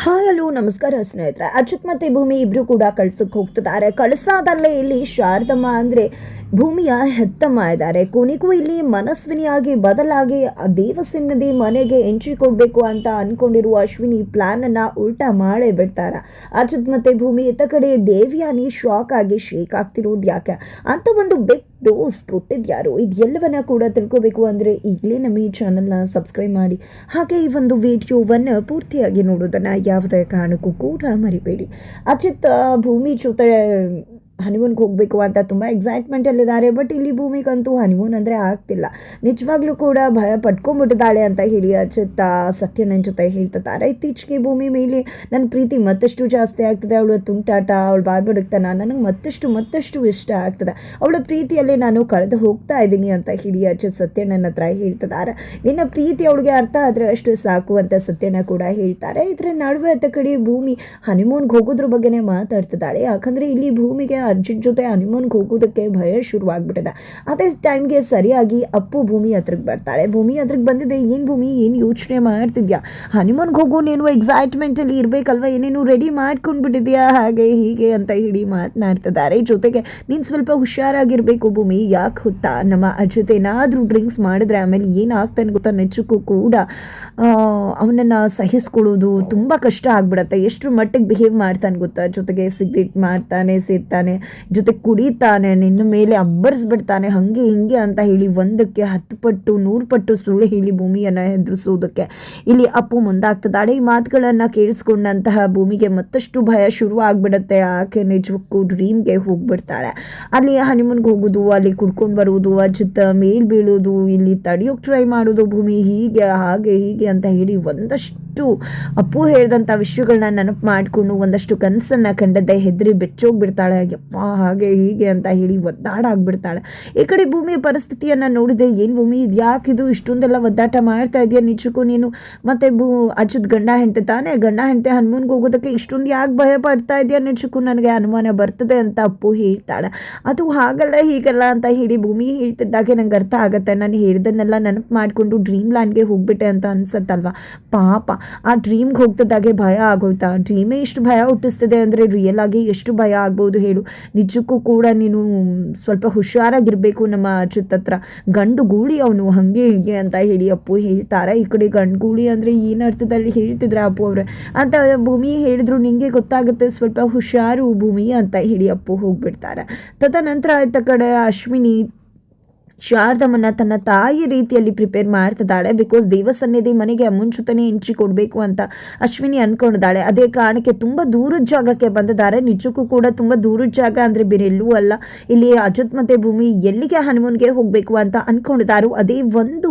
Hi hello ನಮಸ್ಕಾರ ಸ್ನೇಹಿತರೆ. ಅಚ್ಯುತ್ ಮತ್ತೆ ಭೂಮಿ ಇಬ್ರು ಕೂಡ ಕಳ್ಸಕ್ಕೆ ಹೋಗ್ತಿದ್ದಾರೆ. ಕಳಸಾದಲ್ಲೇ ಇಲ್ಲಿ ಶಾರದಮ್ಮ ಅಂದ್ರೆ ಭೂಮಿಯ ಹೆತ್ತಮ್ಮ ಇದ್ದಾರೆ. ಕೊನೆಗೂ ಇಲ್ಲಿ ಮನಸ್ವಿನಿಯಾಗಿ ಬದಲಾಗಿ ದೇವಸನ್ನದಿ ಮನೆಗೆ ಎಂಟ್ರಿ ಕೊಡಬೇಕು ಅಂತ ಅನ್ಕೊಂಡಿರುವ ಅಶ್ವಿನಿ ಪ್ಲಾನ್ ಅನ್ನ ಉಲ್ಟಾ ಮಾಡೇ ಬಿಡ್ತಾರ? ಅಚ್ಯುತ್ ಮತ್ತೆ ಭೂಮಿ ಇತ್ತ ಕಡೆ ದೇವಿಯಾನಿ ಶಾಕ್ ಆಗಿ ಶೇಕ್ ಆಗ್ತಿರೋದು ಯಾಕೆ? ಅಂತ ಒಂದು ಬೆಕ್ ಡೋಸ್ ಕೊಟ್ಟಿದ್ಯಾರು ಇದೆಲ್ಲವನ್ನ ಕೂಡ ತಿಳ್ಕೋಬೇಕು ಅಂದರೆ ಈಗಲೇ ನಮ್ಮ ಈ ಚಾನಲ್ನ ಸಬ್ಸ್ಕ್ರೈಬ್ ಮಾಡಿ. ಹಾಗೆ ಈ ಒಂದು ವಿಡಿಯೋವನ್ನು ಪೂರ್ತಿಯಾಗಿ ನೋಡೋದನ್ನು ಯಾವುದೇ ಕಾರಣಕ್ಕೂ ಕೂಡ ಮರಿಬೇಡಿ. ಅಚಿತ್ ಭೂಮಿ ಜೊತೆ ಹನಿಮೂನ್ಗೆ ಹೋಗಬೇಕು ಅಂತ ತುಂಬ ಎಕ್ಸೈಟ್ಮೆಂಟಲ್ಲಿದ್ದಾರೆ ಬಟ್ ಇಲ್ಲಿ ಭೂಮಿಗಂತೂ ಹನಿಮೂನ್ ಅಂದರೆ ಆಗ್ತಿಲ್ಲ. ನಿಜವಾಗ್ಲೂ ಕೂಡ ಭಯ ಪಟ್ಕೊಂಡ್ಬಿಟ್ಟಿದ್ದಾಳೆ ಅಂತ ಹೇಳಿ ಅಚಿತ್ ಸತ್ಯಣ್ಣನ ಜೊತೆ ಹೇಳ್ತಿದ್ದಾರೆ. ಇತ್ತೀಚೆಗೆ ಭೂಮಿ ಮೇಲೆ ನನ್ನ ಪ್ರೀತಿ ಮತ್ತಷ್ಟು ಜಾಸ್ತಿ ಆಗ್ತದೆ. ಅವಳ ತುಂಟಾಟ, ಅವಳು ಬಾಯ್ಬಿಡುತ್ತಾನ ನನಗೆ ಮತ್ತಷ್ಟು ಮತ್ತಷ್ಟು ಇಷ್ಟ ಆಗ್ತದೆ. ಅವಳ ಪ್ರೀತಿಯಲ್ಲಿ ನಾನು ಕಳೆದು ಹೋಗ್ತಾ ಇದ್ದೀನಿ ಅಂತ ಹೇಳಿ ಅಚಿತ್ ಸತ್ಯಣ್ಣನ ಹತ್ರ ಹೇಳ್ತಿದ್ದಾರೆ. ನಿನ್ನ ಪ್ರೀತಿ ಅವಳಿಗೆ ಅರ್ಥ ಆದರೆ ಅಷ್ಟು ಸಾಕು ಅಂತ ಸತ್ಯಣ್ಣ ಕೂಡ ಹೇಳ್ತಾರೆ. ಇದರ ನಡುವೆ ಅತ್ತ ಕಡೆ ಭೂಮಿ ಹನಿಮೂನ್ಗೆ ಹೋಗೋದ್ರ ಬಗ್ಗೆನೇ ಮಾತಾಡ್ತಿದ್ದಾಳೆ. ಯಾಕಂದರೆ ಇಲ್ಲಿ ಭೂಮಿಗೆ ಅರ್ಜುನ್ ಜೊತೆ ಹನಿಮೂನ್ಗೆ ಹೋಗೋದಕ್ಕೆ ಭಯ ಶುರುವಾಗ್ಬಿಟ್ಟಿದೆ. ಅದೇ ಟೈಮ್ಗೆ ಸರಿಯಾಗಿ ಅಪ್ಪು ಭೂಮಿ ಹತ್ರಕ್ಕೆ ಬರ್ತಾಳೆ. ಭೂಮಿ ಹತ್ರಕ್ಕೆ ಬಂದಿದೆ, ಏನು ಭೂಮಿ, ಏನು ಯೋಚನೆ ಮಾಡ್ತಿದ್ಯಾ? ಹನಿಮೂನ್ಗೆ ಹೋಗೋ ನೀನು ಎಕ್ಸೈಟ್ಮೆಂಟಲ್ಲಿ ಇರಬೇಕಲ್ವ? ಏನೇನು ರೆಡಿ ಮಾಡ್ಕೊಂಡ್ಬಿಟ್ಟಿದ್ಯಾ? ಹಾಗೆ ಹೀಗೆ ಅಂತ ಹೇಳಿ ಮಾತನಾಡ್ತಿದ್ದಾರೆ. ಜೊತೆಗೆ ನೀನು ಸ್ವಲ್ಪ ಹುಷಾರಾಗಿರಬೇಕು ಭೂಮಿ, ಯಾಕೆ ಹೊತ್ತಾ? ನಮ್ಮ ಅಜ್ಜತೆ ಏನಾದರೂ ಡ್ರಿಂಕ್ಸ್ ಮಾಡಿದ್ರೆ ಆಮೇಲೆ ಏನಾಗ್ತಾನೆ ಗೊತ್ತಾ? ನೆಚ್ಚಕ್ಕೂ ಕೂಡ ಅವನನ್ನು ಸಹಿಸ್ಕೊಳ್ಳೋದು ತುಂಬ ಕಷ್ಟ ಆಗ್ಬಿಡತ್ತೆ. ಎಷ್ಟು ಮಟ್ಟಿಗೆ ಬಿಹೇವ್ ಮಾಡ್ತಾನೆ ಗೊತ್ತಾ? ಜೊತೆಗೆ ಸಿಗ್ರೆಟ್ ಮಾಡ್ತಾನೆ ಸೇರ್ತಾನೆ ಜೊತೆ ಕುಡಿತಾನೆ ನಿನ್ನ ಮೇಲೆ ಅಬ್ಬರಿಸ್ಬಿಡ್ತಾನೆ, ಹಂಗೆ ಹಿಂಗೆ ಅಂತ ಹೇಳಿ ಒಂದಕ್ಕೆ ಹತ್ತು ಪಟ್ಟು, ನೂರು ಪಟ್ಟು ಸುಳ್ಳು ಹೇಳಿ ಭೂಮಿಯನ್ನು ಹೆದರಿಸೋದಕ್ಕೆ. ಇಲ್ಲಿ ಅಪ್ಪು ಮುಂದಾಗ್ತದಾಳೆ ಈ ಮಾತುಗಳನ್ನು ಕೇಳಿಸ್ಕೊಂಡಂತಹ ಭೂಮಿಗೆ ಮತ್ತಷ್ಟು ಭಯ ಶುರು ಆಗಿಬಿಡುತ್ತೆ ಆಕೆ ನಿಜಕ್ಕೂ ಡ್ರೀಮ್ಗೆ ಹೋಗ್ಬಿಡ್ತಾಳೆ. ಅಲ್ಲಿ ಹನಿಮೂನ್ಗೆ ಹೋಗೋದು, ಅಲ್ಲಿ ಕುಡ್ಕೊಂಡು ಬರುವುದು ಅಜಿತ್ ಮೇಲ್ ಬೀಳೋದು ಇಲ್ಲಿ ತಡೆಯೋಕೆ ಟ್ರೈ ಮಾಡೋದು ಭೂಮಿ, ಹೀಗೆ, ಹಾಗೆ, ಹೀಗೆ ಅಂತ ಹೇಳಿ ಒಂದಷ್ಟು ಅಪ್ಪು ಹೇಳಿದಂಥ ವಿಷಯಗಳನ್ನ ನೆನಪು ಮಾಡಿಕೊಂಡು ಒಂದಷ್ಟು ಕನಸನ್ನು ಕಂಡದ್ದೇ ಹೆದರಿ ಬೆಚ್ಚೋಗ್ಬಿಡ್ತಾಳೆ. ಹಾಗೆ ಹೀಗೆ ಅಂತ ಹೇಳಿ ಒದ್ದಾಡಾಗ್ಬಿಡ್ತಾಳೆ ಈ ಕಡೆ ಭೂಮಿಯ ಪರಿಸ್ಥಿತಿಯನ್ನು ನೋಡಿದೆ ಏನು ಭೂಮಿ? ಇದು ಯಾಕಿದು ಇಷ್ಟೊಂದೆಲ್ಲ ಒದ್ದಾಟ ಮಾಡ್ತಾ ಇದೆಯಾ ನಿಜಕ್ಕೂ ನೀನು? ಮತ್ತೆ ಭೂ ಅಜ್ಜದ ಗಂಡ ಹೆಂಡತಿ ತಾನೇ? ಗಂಡ ಹೆಂಡತಿ ಹನುಮನ್ಗೆ ಹೋಗೋದಕ್ಕೆ ಇಷ್ಟೊಂದು ಯಾಕೆ ಭಯ ಪಡ್ತಾ ಇದೆಯಾ ನಿಜಕ್ಕೂ? ನನಗೆ ಅನುಮಾನ ಬರ್ತದೆ ಅಂತ ಅಪ್ಪು ಹೇಳ್ತಾಳೆ. ಅದು ಹಾಗಲ್ಲ, ಹೀಗಲ್ಲ ಅಂತ ಹೇಳಿ ಭೂಮಿ ಹೇಳ್ತಿದ್ದಾಗೆ ನಂಗೆ ಅರ್ಥ ಆಗುತ್ತೆ. ನಾನು ಹೇಳ್ದನ್ನೆಲ್ಲ ನೆನಪು ಮಾಡಿಕೊಂಡು ಡ್ರೀಮ್ ಲ್ಯಾಂಡ್ಗೆ ಹೋಗ್ಬಿಟ್ಟೆ ಅಂತ ಅನ್ಸತ್ತಲ್ವ? ಪಾಪ. ಆ ಡ್ರೀಮ್ಗೆ ಹೋಗ್ತಿದ್ದಾಗೆ ಭಯ ಆಗೋಯ್ತಾ? ಡ್ರೀಮೇ ಇಷ್ಟು ಭಯ ಹುಟ್ಟಿಸ್ತದೆ ಅಂದರೆ ರಿಯಲ್ ಆಗಿ ಎಷ್ಟು ಭಯ ಆಗ್ಬೋದು ಹೇಳು. ನಿಜಕ್ಕೂ ಕೂಡ ನೀನು ಸ್ವಲ್ಪ ಹುಷಾರಾಗಿರಬೇಕು ನಮ್ಮ ಅಚ್ಯುತ್ ಹತ್ರ ಗಂಡು ಗೂಳಿ ಅವನು, ಹಾಗೆ ಹೀಗೆ ಅಂತ ಹೇಳಿ ಅಪ್ಪು ಹೇಳ್ತಾರೆ. ಈ ಕಡೆ ಗಂಡು ಗೂಳಿ ಅಂದರೆ ಏನು ಅರ್ಥದಲ್ಲಿ ಹೇಳ್ತಿದ್ರೆ ಅಪ್ಪು ಅವ್ರೆ? ಅಂತ ಭೂಮಿ ಹೇಳಿದ್ರು, ನಿಂಗೆ ಗೊತ್ತಾಗುತ್ತೆ, ಸ್ವಲ್ಪ ಹುಷಾರು ಭೂಮಿ ಅಂತ ಹೇಳಿ ಅಪ್ಪು ಹೋಗ್ಬಿಡ್ತಾರೆ. ತದನಂತರ ಆಯ್ತ ಕಡೆ ಅಶ್ವಿನಿ ಶಾರದಮ್ಮನ ತನ್ನ ತಾಯಿ ರೀತಿಯಲ್ಲಿ ಪ್ರಿಪೇರ್ ಮಾಡ್ತಿದ್ದಾಳೆ ಬಿಕಾಸ್ ದೇವಸನ್ನಿಧಿ ಮನೆಗೆ ಮುಂಚೂತನೇ ಎಂಟ್ರಿ ಕೊಡಬೇಕು ಅಂತ ಅಶ್ವಿನಿ ಅನ್ಕೊಂಡಿದ್ದಾಳೆ. ಅದೇ ಕಾರಣಕ್ಕೆ ತುಂಬ ದೂರದ ಜಾಗಕ್ಕೆ ಬಂದಿದ್ದಾರೆ. ನಿಜಕ್ಕೂ ಕೂಡ ತುಂಬ ದೂರದ ಜಾಗ ಅಂದರೆ ಬೇರೆ ಎಲ್ಲೂ ಅಲ್ಲ. ಇಲ್ಲಿ ಅಜತ್ಮತೆ ಭೂಮಿ ಎಲ್ಲಿಗೆ ಹನುಮನ್ಗೆ ಹೋಗಬೇಕು ಅಂತ ಅನ್ಕೊಂಡಿದ್ದಾರೋ, ಅದೇ ಒಂದು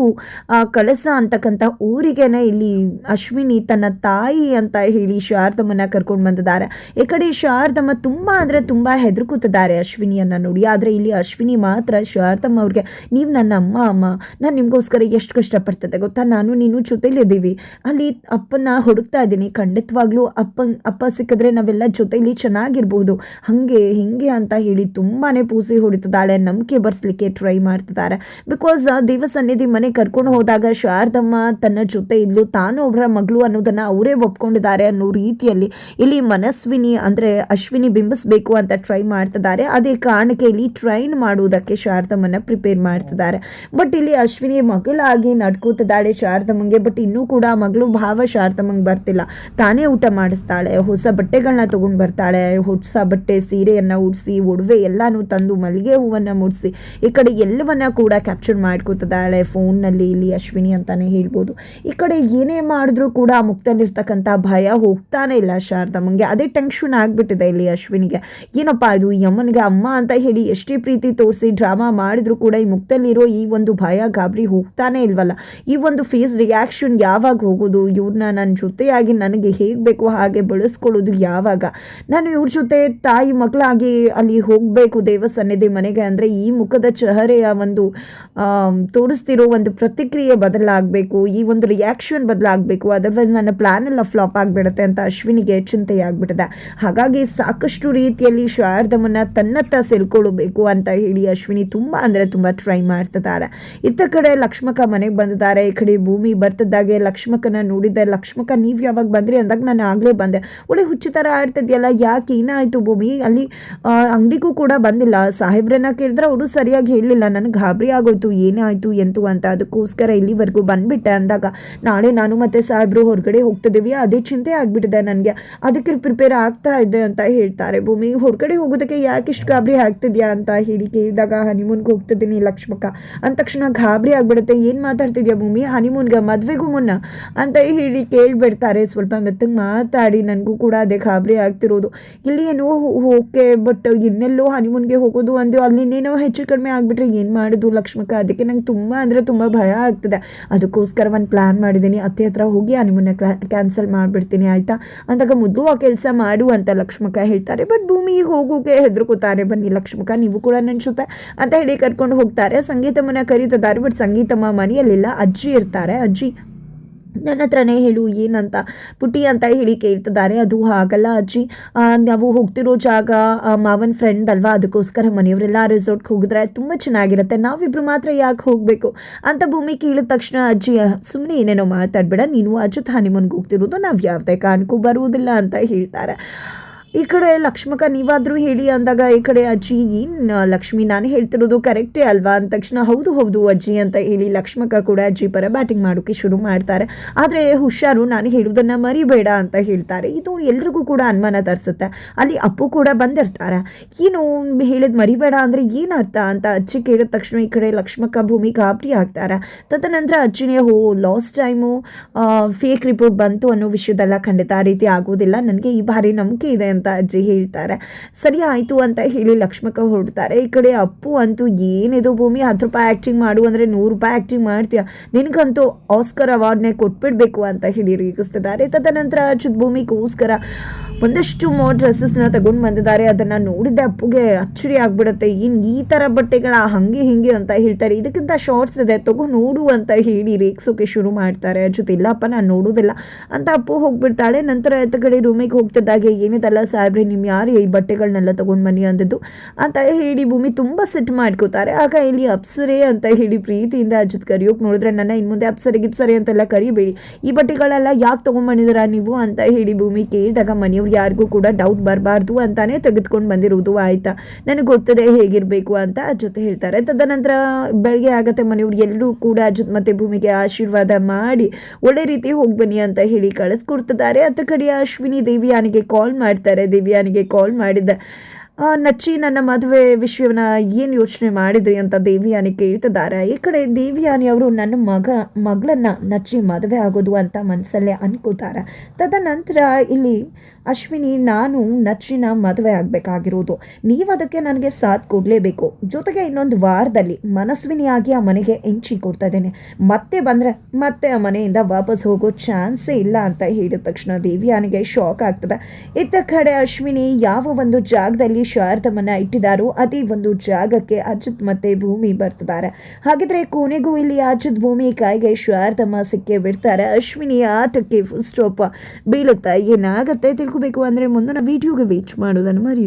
ಕಳಸ ಅಂತಕ್ಕಂಥ ಊರಿಗೆನೆ ಇಲ್ಲಿ ಅಶ್ವಿನಿ ತನ್ನ ತಾಯಿ ಅಂತ ಹೇಳಿ ಶಾರದಮ್ಮನ ಕರ್ಕೊಂಡು ಬಂದಿದ್ದಾರೆ. ಈ ಕಡೆ ಶಾರದಮ್ಮ ತುಂಬ ಅಂದರೆ ತುಂಬ ಹೆದರ್ಕುತ್ತಿದ್ದಾರೆ ಅಶ್ವಿನಿಯನ್ನು ನೋಡಿ. ಆದರೆ ಇಲ್ಲಿ ಅಶ್ವಿನಿ ಮಾತ್ರ ಶಾರದಮ್ಮ ಅವ್ರಿಗೆ ನೀವು ನನ್ನ ಅಮ್ಮ ಅಮ್ಮ, ನಾನು ನಿಮಗೋಸ್ಕರ ಎಷ್ಟು ಕಷ್ಟಪಡ್ತದೆ ಗೊತ್ತಾ? ನಾನು ನೀನು ಜೊತೆಲಿದ್ದೀವಿ ಅಲ್ಲಿ ಅಪ್ಪನ ಹುಡುಕ್ತಾ ಇದ್ದೀನಿ. ಖಂಡಿತವಾಗ್ಲೂ ಅಪ್ಪ ಅಪ್ಪ ಸಿಕ್ಕಿದ್ರೆ ನಾವೆಲ್ಲ ಜೊತೆಲಿ ಚೆನ್ನಾಗಿರ್ಬೋದು. ಹಾಗೆ, ಹಿಂಗೆ ಅಂತ ಹೇಳಿ ತುಂಬಾ ಪೂಸಿ ಹೊಡಿತದಾಳೆ ನಂಬಿಕೆ ಬರ್ಸ್ಲಿಕ್ಕೆ ಟ್ರೈ ಮಾಡ್ತಿದ್ದಾರೆ ಬಿಕಾಸ್ ದೇವಸನ್ನಿಧಿ ಮನೆ ಕರ್ಕೊಂಡು ಹೋದಾಗ ಶಾರದಮ್ಮ ತನ್ನ ಜೊತೆ ಇದ್ಲು. ತಾನು ಒಬ್ಬರ ಮಗಳು ಅನ್ನೋದನ್ನ ಅವರೇ ಒಪ್ಕೊಂಡಿದ್ದಾರೆ ಅನ್ನೋ ರೀತಿಯಲ್ಲಿ. ಇಲ್ಲಿ ಮನಸ್ವಿನಿ ಅಂದರೆ ಅಶ್ವಿನಿ ಬಿಂಬಿಸಬೇಕು ಅಂತ ಟ್ರೈ ಮಾಡ್ತಿದ್ದಾರೆ. ಅದೇ ಕಾರಣಕ್ಕೆ ಟ್ರೈನ್ ಮಾಡುವುದಕ್ಕೆ ಶಾರದಮ್ಮನ ಪ್ರಿಪೇರ್ ಮಾಡ್ತಿದ್ದಾರೆ. ಬಟ್ ಇಲ್ಲಿ ಅಶ್ವಿನಿ ಮಗಳಾಗಿ ನಡ್ಕೋತಿದ್ದಾಳೆ ಶಾರದಮ್ಮಂಗೆ ಬಟ್ ಇನ್ನೂ ಕೂಡ ಮಗಳು ಭಾವ ಶಾರದಮ್ಮಂಗೆ ಬರ್ತಿಲ್ಲ. ತಾನೇ ಊಟ ಮಾಡಿಸ್ತಾಳೆ, ಹೊಸ ಬಟ್ಟೆಗಳನ್ನ ತಗೊಂಡು ಬರ್ತಾಳೆ, ಹೊಸ ಬಟ್ಟೆ, ಸೀರೆಯನ್ನು ಉಡಿಸಿ, ಒಡವೆ ಎಲ್ಲಾನು ತಂದು ಮಲ್ಲಿಗೆ ಹೂವನ್ನು ಮುಡಿಸಿ, ಈ ಕಡೆ ಎಲ್ಲವನ್ನ ಕೂಡ ಕ್ಯಾಪ್ಚರ್ ಮಾಡ್ಕೋತಿದ್ದಾಳೆ ಫೋನ್ನಲ್ಲಿ ಇಲ್ಲಿ ಅಶ್ವಿನಿ ಅಂತಾನೆ ಹೇಳ್ಬೋದು. ಈ ಕಡೆ ಏನೇ ಮಾಡಿದ್ರೂ ಕೂಡ ಮುಕ್ತಲ್ಲಿರ್ತಕ್ಕಂಥ ಭಯ ಹೋಗ್ತಾನೆ ಇಲ್ಲ ಶಾರದಮ್ಮಂಗೆ. ಅದೇ ಟೆನ್ಷನ್ ಆಗಿಬಿಟ್ಟಿದೆ ಇಲ್ಲಿ ಅಶ್ವಿನಿಗೆ. ಏನಪ್ಪ ಇದು ಯಮ್ಮನಿಗೆ ಅಮ್ಮ ಅಂತ ಹೇಳಿ ಎಷ್ಟೇ ಪ್ರೀತಿ ತೋರಿಸಿ ಡ್ರಾಮಾ ಮಾಡಿದ್ರು ಕೂಡ ಈ ಮುಕ್ತಲ್ಲಿರೋ ಈ ಒಂದು ಭಯ ಗಾಬರಿ ಹೋಗ್ತಾನೆ ಇಲ್ವಲ್ಲ? ಈ ಒಂದು ಫೇಸ್ ರಿಯಾಕ್ಷನ್ ಯಾವಾಗ ಹೋಗೋದು? ಇವ್ರನ್ನ ನನ್ನ ಜೊತೆಯಾಗಿ ನನಗೆ ಹೇಗೆ ಬೇಕೋ ಹಾಗೆ ಬಳಸ್ಕೊಳ್ಳೋದು ಯಾವಾಗ? ನಾನು ಇವ್ರ ಜೊತೆ ತಾಯಿ ಮಕ್ಕಳಾಗಿ ಅಲ್ಲಿ ಹೋಗಬೇಕು ದೇವಸನ್ನಿಧಿ ಮನೆಗೆ ಅಂದರೆ ಈ ಮುಖದ ಚಹರೆಯ ಒಂದು ತೋರಿಸ್ತಿರೋ ಒಂದು ಪ್ರತಿಕ್ರಿಯೆ ಬದಲಾಗಬೇಕು, ಈ ಒಂದು ರಿಯಾಕ್ಷನ್ ಬದಲಾಗಬೇಕು. ಅದರ್ವೈಸ್ ನನ್ನ ಪ್ಲಾನ್ ಎಲ್ಲ ಫ್ಲಾಪ್ ಆಗಿಬಿಡುತ್ತೆ ಅಂತ ಅಶ್ವಿನಿಗೆ ಚಿಂತೆ ಆಗ್ಬಿಟ್ಟಿದೆ ಹಾಗಾಗಿ ಸಾಕಷ್ಟು ರೀತಿಯಲ್ಲಿ ಶಾರದಮ್ಮನ ತನ್ನತ್ತ ಸೆಳ್ಕೊಳ್ಬೇಕು ಅಂತ ಹೇಳಿ ಅಶ್ವಿನಿ ತುಂಬ ಅಂದರೆ ತುಂಬ ಟ್ರೈ ಮಾಡ್ತಿದ್ದಾರೆ. ಇತ್ತ ಕಡೆ ಲಕ್ಷ್ಮಕ ಮನೆಗೆ ಬಂದಿದ್ದಾರೆ. ಈ ಕಡೆ ಭೂಮಿ ಬರ್ತಿದ್ದಾಗೆ ಲಕ್ಷ್ಮಕನ ನೋಡಿದ್ದೆ ಲಕ್ಷ್ಮಕ ನೀವು ಯಾವಾಗ ಬಂದ್ರಿ? ಅಂದಾಗ ನಾನು ಆಗಲೇ ಬಂದೆ. ಒಳ್ಳೆ ಹುಚ್ಚು ಥರ ಆಡ್ತಿದ್ಯಲ್ಲ, ಯಾಕೆ ಏನಾಯಿತು ಭೂಮಿ? ಅಲ್ಲಿ ಅಂಗಡಿಗೂ ಕೂಡ ಬಂದಿಲ್ಲ. ಸಾಹೇಬ್ರನ್ನ ಕೇಳಿದ್ರೆ ಅವರು ಸರಿಯಾಗಿ ಹೇಳಲಿಲ್ಲ. ನನಗೆ ಗಾಬರಿ ಆಗೋಯ್ತು, ಏನಾಯಿತು, ಎಂತು ಅಂತ. ಅದಕ್ಕೋಸ್ಕರ ಇಲ್ಲಿವರೆಗೂ ಬಂದ್ಬಿಟ್ಟೆ ಅಂದಾಗ ನಾಳೆ ನಾನು ಮತ್ತೆ ಸಾಹೇಬ್ರು ಹೊರಗಡೆ ಹೋಗ್ತಿದ್ದೀವಿ. ಅದೇ ಚಿಂತೆ ಆಗಿಬಿಟ್ಟಿದೆ ನನಗೆ. ಅದಕ್ಕೆ ಪ್ರಿಪೇರ್ ಆಗ್ತಾ ಇದೆ ಅಂತ ಹೇಳ್ತಾರೆ ಭೂಮಿ. ಹೊರಗಡೆ ಹೋಗೋದಕ್ಕೆ ಯಾಕೆ ಇಷ್ಟು ಗಾಬರಿ ಆಗ್ತಿದ್ಯಾ? ಅಂತ ಹೇಳಿ ಕೇಳಿದಾಗ, ಹನಿಮೂನ್ಗೆ ಹೋಗ್ತಿದ್ದೀನಿ ಲಕ್ಷ್ಮಕ್ಕ ಅಂದ ತಕ್ಷಣ ಗಾಬರಿ ಆಗ್ಬಿಡುತ್ತೆ. ಏನು ಮಾತಾಡ್ತಿದ್ಯಾ ಭೂಮಿ? ಹನಿಮೂನ್ಗೆ ಮದುವೆಗೂ ಮುನ್ನ ಅಂತ ಹೇಳಿ ಕೇಳಿಬಿಡ್ತಾರೆ. ಸ್ವಲ್ಪ ಮೆತ್ತಗೆ ಮಾತಾಡಿ. ನನಗೂ ಕೂಡ ಅದೇ ಗಾಬರಿ ಆಗ್ತಿರೋದು. ಇಲ್ಲಿ ಏನೋ ಓಕೆ ಬಟ್ ಇನ್ನೆಲ್ಲೋ ಹನಿಮೂನ್ಗೆ ಹೋಗೋದು ಅಂದು ಅಲ್ಲಿ ಇನ್ನೇನೋ ಹೆಚ್ಚು ಕಡಿಮೆ ಆಗಿಬಿಟ್ರೆ ಏನು ಮಾಡೋದು ಲಕ್ಷ್ಮಕ್ಕ? ಅದಕ್ಕೆ ನಂಗೆ ತುಂಬ ಅಂದರೆ ತುಂಬ ಭಯ ಆಗ್ತದೆ. ಅದಕ್ಕೋಸ್ಕರ ಒಂದು ಪ್ಲ್ಯಾನ್ ಮಾಡಿದ್ದೀನಿ. ಅತ್ತೆ ಹತ್ರ ಹೋಗಿ ಹನಿಮೂನ್ನ ಕ್ಯಾನ್ಸಲ್ ಮಾಡಿಬಿಡ್ತೀನಿ, ಆಯಿತಾ? ಅಂದಾಗ ಮುದ್ದು ಆ ಕೆಲಸ ಮಾಡು ಅಂತ ಲಕ್ಷ್ಮಕ್ಕ ಹೇಳ್ತಾರೆ. ಬಟ್ ಭೂಮಿ ಹೋಗೋಕೆ ಹೆದರ್ಕೋತಾರೆ ಬನ್ನಿ ಲಕ್ಷ್ಮಕ್ಕ, ನೀವು ಕೂಡ ನನ್ನ ಜೊತೆ ಅಂತ ಹೇಳಿ ಕರ್ಕೊಂಡು ಹೋಗ್ತಾರೆ. ಸಂಗೀತಮ್ಮನ ಕರೀತಿದ್ದಾರೆ ಬಟ್ ಸಂಗೀತಮ್ಮ ಮನೆಯಲ್ಲಿಲ್ಲ. ಅಜ್ಜಿ ಇರ್ತಾರೆ. ಅಜ್ಜಿ, ನನ್ನ ಹತ್ರನೇ ಹೇಳು, ಏನಂತ ಪುಟಿ ಅಂತ ಹೇಳಿ ಕೇಳ್ತಿದ್ದಾರೆ. ಅದು ಹಾಗಲ್ಲ ಅಜ್ಜಿ. ನಾವು ಹೋಗ್ತಿರೋ ಜಾಗ ಮಾವನ್ ಫ್ರೆಂಡ್ ಅಲ್ವಾ? ಅದಕ್ಕೋಸ್ಕರ ಮನೆಯವರೆಲ್ಲ ರೆಸಾರ್ಟ್ಗೆ ಹೋಗಿದ್ರೆ ತುಂಬ ಚೆನ್ನಾಗಿರುತ್ತೆ. ನಾವಿಬ್ರು ಮಾತ್ರ ಯಾಕೆ ಹೋಗಬೇಕು? ಅಂತ ಭೂಮಿ ಕೇಳಿದ ತಕ್ಷಣ ಅಜ್ಜಿ ಸುಮ್ಮನೆ ಏನೇನೋ ಮಾತಾಡ್ಬೇಡ. ನೀನು ಅಜ್ಜತ್ ಹನಿಮನ್ಗೆ ಹೋಗ್ತಿರೋದು. ನಾವು ಯಾವುದೇ ಕಾರಣಕ್ಕೂ ಬರುವುದಿಲ್ಲ ಅಂತ ಹೇಳ್ತಾರೆ. ಈ ಕಡೆ ಲಕ್ಷ್ಮಕ, ನೀವಾದರೂ ಹೇಳಿ ಅಂದಾಗ ಈ ಕಡೆ ಅಜ್ಜಿ, ಏನು ಲಕ್ಷ್ಮಿ, ನಾನು ಹೇಳ್ತಿರೋದು ಕರೆಕ್ಟೇ ಅಲ್ವಾ? ಅಂದ ತಕ್ಷಣ, ಹೌದು ಹೌದು, ಅಜ್ಜಿ ಅಂತ ಹೇಳಿ ಲಕ್ಷ್ಮಕ ಕೂಡ ಅಜ್ಜಿ ಪರ ಬ್ಯಾಟಿಂಗ್ ಮಾಡೋಕೆ ಶುರು ಮಾಡ್ತಾರೆ. ಆದರೆ ಹುಷಾರು, ನಾನು ಹೇಳುವುದನ್ನು ಮರಿಬೇಡ ಅಂತ ಹೇಳ್ತಾರೆ. ಇದು ಎಲ್ರಿಗೂ ಕೂಡ ಅನುಮಾನ ತರಿಸುತ್ತೆ. ಅಲ್ಲಿ ಅಪ್ಪು ಕೂಡ ಬಂದಿರ್ತಾರೆ. ಏನು ಹೇಳಿದ್ ಮರಿಬೇಡ ಅಂದರೆ ಏನು ಅರ್ಥ ಅಂತ ಅಜ್ಜಿ ಕೇಳಿದ ತಕ್ಷಣ ಈ ಕಡೆ ಲಕ್ಷ್ಮಕ್ಕ ಭೂಮಿ ಗಾಬರಿ ಆಗ್ತಾರೆ. ತದನಂತರ ಅಜ್ಜಿನೇ, ಹೋ ಲಾಸ್ಟ್ ಟೈಮು ಫೇಕ್ ರಿಪೋರ್ಟ್ ಬಂತು ಅನ್ನೋ ವಿಷಯದೆಲ್ಲ ಖಂಡಿತ ಆ ರೀತಿ ಆಗೋದಿಲ್ಲ. ನನಗೆ ಈ ಬಾರಿ ನಂಬಿಕೆ ಇದೆ ಅಂತ ಅಜ್ಜಿ ಹೇಳ್ತಾರೆ. ಸರಿ, ಆಯಿತು ಅಂತ ಹೇಳಿ ಲಕ್ಷ್ಮಕ್ಕ ಹೊರಡ್ತಾರೆ. ಈ ಕಡೆ ಅಪ್ಪು ಅಂತೂ ಏನಿದು ಭೂಮಿ? ಹತ್ತು ರೂಪಾಯಿ ಆ್ಯಕ್ಟಿಂಗ್ ಮಾಡು ಅಂದರೆ ನೂರು ರೂಪಾಯಿ ಆ್ಯಕ್ಟಿಂಗ್ ಮಾಡ್ತೀಯ? ನಿನಗಂತೂ ಆಸ್ಕರ್ ಅವಾರ್ಡ್ನೇ ಕೊಟ್ಬಿಡ್ಬೇಕು ಅಂತ ಹೇಳಿ ರೇಗಿಸ್ತಿದ್ದಾರೆ. ತದನಂತರ ಅಚ್ಚುತ್ ಭೂಮಿಗೋಸ್ಕರ ಒಂದಷ್ಟು ಮೋ ಡ್ರೆಸ್ಸಸ್ನ ತಗೊಂಡು ಬಂದಿದ್ದಾರೆ. ಅದನ್ನು ನೋಡಿದ್ದೆ ಅಪ್ಪುಗೆ ಅಚ್ಚರಿ ಆಗಿಬಿಡುತ್ತೆ. ಏನು ಈ ಥರ ಬಟ್ಟೆಗಳ? ಹಂಗೆ ಹಿಂಗೆ ಅಂತ ಹೇಳ್ತಾರೆ. ಇದಕ್ಕಿಂತ ಶಾರ್ಟ್ಸ್ ಇದೆ. ತಗೋ ನೋಡು ಅಂತ ಹೇಳಿ ರೇಗ್ಸೋಕೆ ಶುರು ಮಾಡ್ತಾರೆ. ಅಚ್ಚುತ್ ಇಲ್ಲಪ್ಪ, ನಾನು ನೋಡೋದಿಲ್ಲ ಅಂತ ಅಪ್ಪು ಹೋಗ್ಬಿಡ್ತಾಳೆ. ನಂತರ ಎತ್ತ ಕಡೆ ರೂಮಿಗೆ ಹೋಗ್ತಿದ್ದಾಗೆ, ಏನಿದಲ್ಲ ಸಾಹೇಬ್ರೆ ನಿಮ್ಮ ಯಾರು ಈ ಬಟ್ಟೆಗಳನ್ನೆಲ್ಲ ತಗೊಂಡ್ ಬನ್ನಿ ಅಂದದ್ದು? ಅಂತ ಹೇಳಿ ಭೂಮಿ ತುಂಬ ಸೆಟ್ ಮಾಡ್ಕೋತಾರೆ. ಆಗ ಇಲ್ಲಿ ಅಪ್ಸರೆ ಅಂತ ಹೇಳಿ ಪ್ರೀತಿಯಿಂದ ಅಜ್ಜಿತ್ ಕರಿಯೋಕೆ ನೋಡಿದ್ರೆ, ನನ್ನ ಇನ್ನು ಮುಂದೆ ಅಪ್ಸರೆ, ಗಿಪ್ಸರೆ ಅಂತೆಲ್ಲ ಕರಿಬೇಡಿ. ಈ ಬಟ್ಟೆಗಳೆಲ್ಲ ಯಾಕೆ ತೊಗೊಂಡ್ಬಂದಿದ್ದೀರಾ ನೀವು? ಅಂತ ಹೇಳಿ ಭೂಮಿ ಕೇಳಿದಾಗ ಮನೆಯವ್ರು ಯಾರಿಗೂ ಕೂಡ ಡೌಟ್ ಬರಬಾರ್ದು ಅಂತಾನೆ ತೆಗೆದುಕೊಂಡು ಬಂದಿರುವುದು ಆಯ್ತಾ? ನನಗೆ ಗೊತ್ತದೆ ಹೇಗಿರಬೇಕು ಅಂತ ಜೊತೆ ಹೇಳ್ತಾರೆ. ತದನಂತರ ಬೆಳಗ್ಗೆ ಆಗತ್ತೆ ಮನೆಯವ್ರು, ಎಲ್ಲರೂ ಕೂಡ ಅಜ್ಜತ್ ಮತ್ತೆ ಭೂಮಿಗೆ ಆಶೀರ್ವಾದ ಮಾಡಿ ಒಳ್ಳೆ ರೀತಿ ಹೋಗಿ ಬನ್ನಿ ಅಂತ ಹೇಳಿ ಕಳಿಸ್ಕೊಡ್ತಿದ್ದಾರೆ ಅತ್ತ ಕಡೆ ಅಶ್ವಿನಿ ದೇವಿ ಆನಿಗೆ ಕಾಲ್ ಮಾಡ್ತಾರೆ. ದೇವಿಯಾನಿಗೆ ಕಾಲ್ ಮಾಡಿದ್ದೆ. ನಚ್ಚಿ, ನನ್ನ ಮದುವೆ ವಿಷಯವನ್ನ ಏನು ಯೋಚನೆ ಮಾಡಿದ್ರಿ ಅಂತ ದೇವಿಯಾನಿ ಕೇಳ್ತಿದ್ದಾರೆ. ಈ ಕಡೆ ದೇವಿಯಾನಿ ಅವರು ನನ್ನ ಮಗ, ಮಗಳನ್ನ ನಚ್ಚಿ ಮದುವೆ ಆಗೋದು ಅಂತ ಮನಸ್ಸಲ್ಲೇ ಅನ್ಕೋತಾರೆ. ತದನಂತರ ಇಲ್ಲಿ ಅಶ್ವಿನಿ, ನಾನು ನಚ್ಚಿನ ಮದುವೆ ಆಗಬೇಕಾಗಿರೋದು. ನೀವು ಅದಕ್ಕೆ ನನಗೆ ಸಾಥ್ ಕೊಡಲೇಬೇಕು. ಜೊತೆಗೆ ಇನ್ನೊಂದು ವಾರದಲ್ಲಿ ಮನಸ್ವಿನಿಯಾಗಿ ಆ ಮನೆಗೆ ಎಂಚಿ ಕೊಡ್ತಾ ಇದ್ದೇನೆ. ಮತ್ತೆ ಬಂದರೆ ಮತ್ತೆ ಆ ಮನೆಯಿಂದ ವಾಪಸ್ ಹೋಗೋ ಚಾನ್ಸೇ ಇಲ್ಲ ಅಂತ ಹೇಳಿದ ತಕ್ಷಣ ದೇವಿಯಾನಿಗೆ ಶಾಕ್ ಆಗ್ತದೆ. ಇತ್ತ ಕಡೆ ಅಶ್ವಿನಿ ಯಾವ ಒಂದು ಜಾಗದಲ್ಲಿ ಶಾರದಮ್ಮನ ಇಟ್ಟಿದ್ದಾರೋ ಅದೇ ಒಂದು ಜಾಗಕ್ಕೆ ಅಜಿತ್ ಮತ್ತೆ ಭೂಮಿ ಬರ್ತಿದ್ದಾರೆ. ಹಾಗಿದ್ರೆ ಕೊನೆಗೂ ಇಲ್ಲಿ ಅಜಿತ್ ಭೂಮಿ ಕೈಗೆ ಶಾರದಮ್ಮ ಸಿಕ್ಕೇ ಬಿಡ್ತಾರೆ. ಅಶ್ವಿನಿ ಆಟಕ್ಕೆ ಫುಲ್ ಸ್ಟಾಪ್ ಬೀಳುತ್ತಾ ಏನಾಗತ್ತೆ ತಿಳ್ಕೊಬೇಕು ಅಂದರೆ ಮುಂದಿನ ವಿಡಿಯೋಗೆ ವೇಟ್ ಮಾಡೋದನ್ನು ಮರಿ